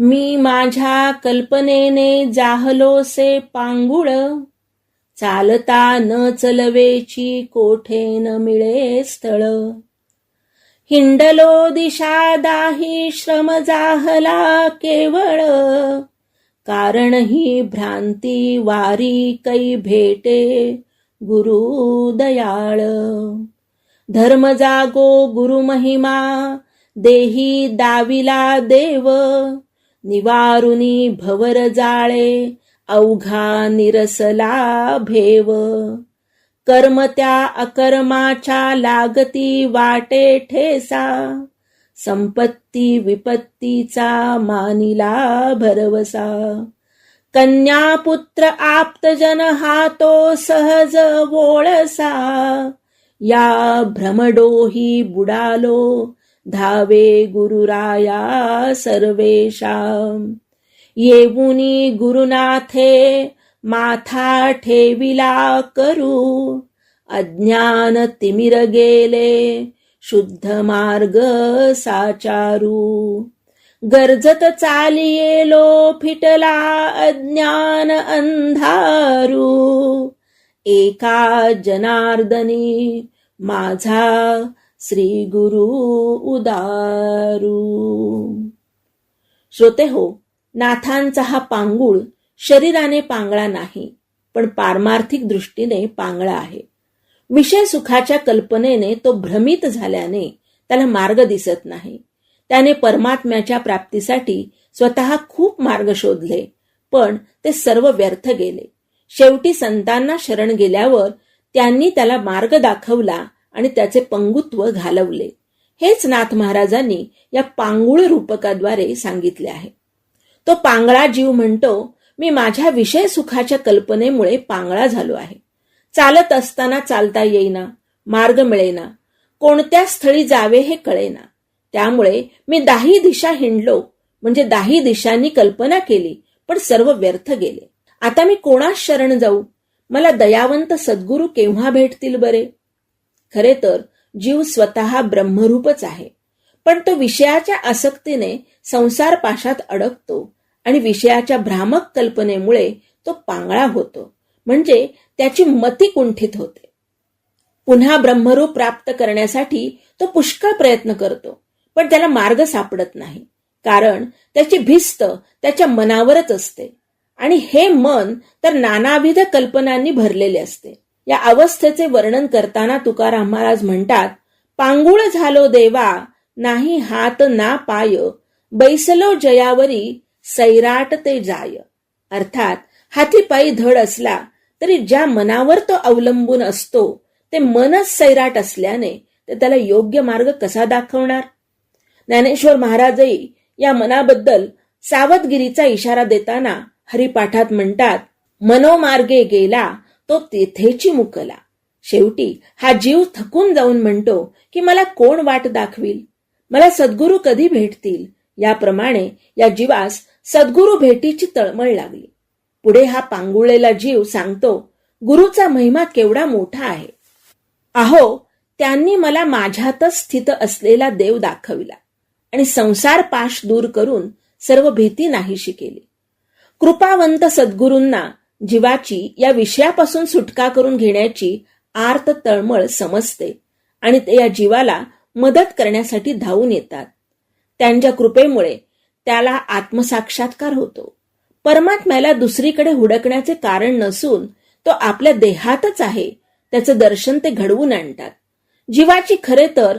मी माझ्या कल्पनेने जाहलोसे पांगुळ. चालता न चलवेची कोठे न मिळे स्थळ. हिंडलो दिशा दाही श्रम जाहला केवळ. कारण ही भ्रांती वारी कै भेटे गुरु दयाळ. धर्म जागो गुरु महिमा देही दाविला देव. निवारुनी भवर जाळे अवघा निरसला भेव. कर्म त्या अकर्माच्या लागती वाटे ठेसा. संपत्ती विपत्तीचा मानिला भरवसा. कन्या पुत्र आप्तजन हा तो सहज वोळसा या भ्रमडोही बुडालो धावे गुरुराया सर्वेशाम येऊनी गुरुनाथे माथा ठेविला करू। अज्ञान तिमिर गेले शुद्ध मार्ग साचारू। गरजत चालियेलो फिटला अज्ञान अंधारू। एका जनार्दनी माझा श्री गुरु उदारू. श्रोते हो नाथांचा हा पांगुळ शरीराने पांगळा नाही पण पारमार्थिक दृष्टीने पांगळा आहे. विषय सुखाच्या कल्पनेने तो भ्रमित झाल्याने त्याला मार्ग दिसत नाही. त्याने परमात्म्याच्या प्राप्तीसाठी स्वतः खूप मार्ग शोधले पण ते सर्व व्यर्थ गेले. शेवटी संतांना शरण गेल्यावर त्यांनी त्याला मार्ग दाखवला आणि त्याचे पंगुत्व घालवले. हेच नाथ महाराजांनी या पांगुळ रूपकाद्वारे सांगितले आहे. तो पांगळा जीव म्हणतो मी माझ्या विषय सुखाच्या कल्पनेमुळे पांगळा झालो आहे. चालत असताना चालता येईना मार्ग मिळेना कोणत्या स्थळी जावे हे कळेना. त्यामुळे मी दाही दिशा हिंडलो म्हणजे दाही दिशांनी कल्पना केली पण सर्व व्यर्थ गेले. आता मी कोणास शरण जाऊ? मला दयावंत सद्गुरू केव्हा भेटतील बरे? खरे तर जीव स्वतः ब्रह्मरूपच आहे. पण तो विषयाच्या आसक्तीने संसार पाशात अडकतो आणि विषयाच्या भ्रामक कल्पनेमुळे तो पांगळा होतो म्हणजे त्याची मती कुंठित होते. पुन्हा ब्रह्मरूप प्राप्त करण्यासाठी तो पुष्कळ प्रयत्न करतो पण त्याला मार्ग सापडत नाही कारण त्याची भिस्त त्याच्या मनावरच असते. आणि हे मन तर नानाविध कल्पनांनी भरलेले असते. या अवस्थेचे वर्णन करताना तुकाराम महाराज म्हणतात पांगुळ झालो देवा नाही हात ना पाय बैसलो जयावरी सैराट ते जाय. अर्थात हाती पायी धड असला तरी ज्या मनावर तो अवलंबून असतो ते मनच सैराट असल्याने ते त्याला योग्य मार्ग कसा दाखवणार? ज्ञानेश्वर महाराजही या मनाबद्दल सावधगिरीचा इशारा देताना हरिपाठात म्हणतात मनोमार्गे गेला तो तेथेची मुकला. शेवटी हा जीव थकून जाऊन म्हणतो की मला कोण वाट दाखवील? मला सद्गुरू कधी भेटतील? याप्रमाणे या जीवास सद्गुरू भेटीची तळमळ लागली. पुढे हा पांगुळलेला जीव सांगतो गुरुचा महिमा केवढा मोठा आहे. आहो त्यांनी मला माझ्यातच स्थित असलेला देव दाखविला आणि संसार पाश दूर करून सर्व भीती नाहीशी केली. कृपावंत सद्गुरूंना जीवाची या विषयापासून सुटका करून घेण्याची आर्त तळमळ समजते आणि ते या जीवाला मदत करण्यासाठी धावून येतात. त्यांच्या कृपेमुळे त्याला आत्मसाक्षात्कार होतो. परमात्म्याला दुसरीकडे हुडकण्याचे कारण नसून तो आपल्या देहातच आहे त्याचं दर्शन ते घडवून आणतात. जीवाची खरे तर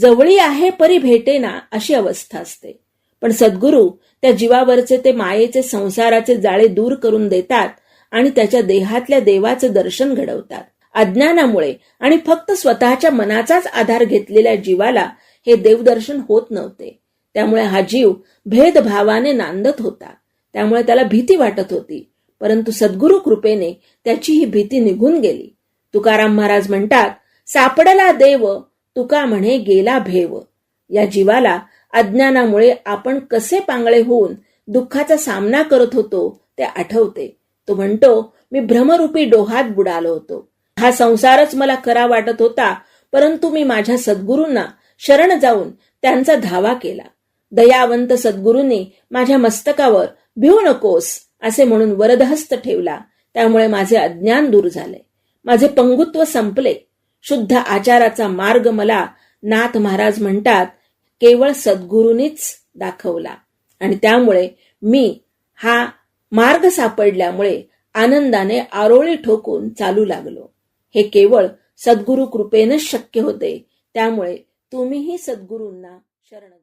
जवळी आहे परी भेटेना अशी अवस्था असते. पण सद्गुरू त्या जीवावरचे ते मायेचे संसाराचे जाळे दूर करून देतात आणि त्याच्या देहातल्या देवाचे दर्शन घडवतात. अज्ञानामुळे आणि फक्त स्वतःच्या मनाचाच आधार घेतलेल्या जीवाला हे देवदर्शन होत नव्हते. त्यामुळे हा जीव भेदभावाने नांदत होता. त्यामुळे त्याला भीती वाटत होती. परंतु सद्गुरु कृपेने त्याची ही भीती निघून गेली. तुकाराम महाराज म्हणतात सापडला देव तुका म्हणे गेला भेव. या जीवाला अज्ञानामुळे आपण कसे पांगळे होऊन दुःखाचा सामना करत होतो ते आठवते. तो म्हणतो मी भ्रमरूपी डोहात बुडालो होतो. हा संसारच मला खरा वाटत होता परंतु मी माझ्या सद्गुरूंना शरण जाऊन त्यांचा धावा केला. दयावंत सद्गुरूंनी माझ्या मस्तकावर भिऊ नकोस असे म्हणून वरदहस्त ठेवला. त्यामुळे माझे अज्ञान दूर झाले. माझे पंगुत्व संपले. शुद्ध आचाराचा मार्ग मला नाथ महाराज म्हणतात केवळ सद्गुरूंनीच दाखवला. आणि त्यामुळे मी हा मार्ग सापडल्यामुळे आनंदाने आरोळी ठोकून चालू लागलो. हे केवळ सद्गुरु कृपेनच शक्य होते. त्यामुळे तुम्हीही सद्गुरूंना शरण